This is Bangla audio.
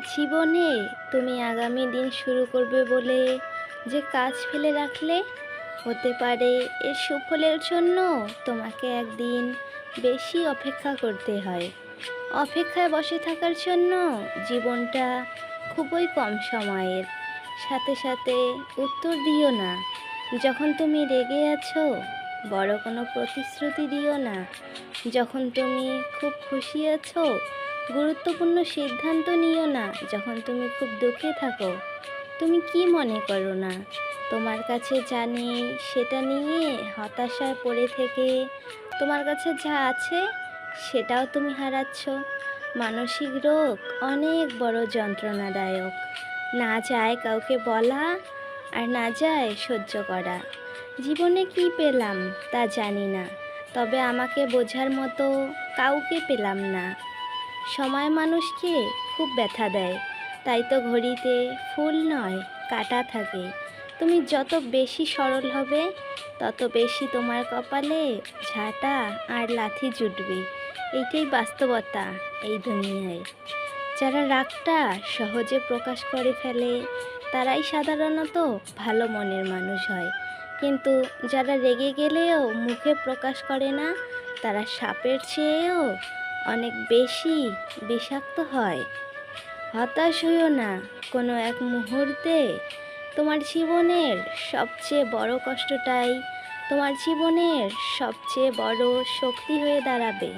জীবনে তুমি আগামী দিন শুরু করবে বলে যে কাজ ফেলে রাখলে, হতে পারে এর সুফলের জন্য তোমাকে একদিন বেশি অপেক্ষা করতে হয়। অপেক্ষায় বসে থাকার জন্য জীবনটা খুবই কম সময়ের। সাথে সাথে উত্তর দিও না, যখন তুমি রেগে আছো, বড় কোনো প্রতিশ্রুতি দিও না। যখন তুমি খুব খুশি আছো গুরুত্বপূর্ণ সিদ্ধান্ত নিও না যখন তুমি খুব দুঃখে থাকো। তুমি কি মনে করো না? তোমার কাছে যা নেই সেটা নিয়ে হতাশায় পড়ে থেকে তোমার কাছে যা আছে সেটাও তুমি হারাচ্ছ। মানসিক রোগ অনেক বড় যন্ত্রণাদায়ক। না যায় কাউকে বলা আর না যায় সহ্য করা। জীবনে কি পেলাম তা জানি না, তবে আমাকে বোঝার মতো কাউকে পেলাম না। সময় মানুষকে খুব ব্যথা দেয়। তাই তো ঘড়িতে ফুল নয়, কাটা থাকে। তুমি যত বেশি সরল হবে, তত বেশি তোমার কপালে ঝাঁটা আর লাথি জুটবে। এইটাই বাস্তবতা এই দুনিয়ায়। যারা রাগটা সহজে প্রকাশ করে ফেলে, তারাই সাধারণত ভালো মনের মানুষ হয়। কিন্তু যারা রেগে গেলেও মুখে প্রকাশ করে না, তারা সাপের চেয়েও অনেক বেশি বিষাক্ত হয়। হতাশ হইও না, কোনো এক মুহূর্তে। তোমার জীবনের সবচেয়ে বড় কষ্টটাই তোমার জীবনের সবচেয়ে বড় শক্তি হয়ে দাঁড়াবে।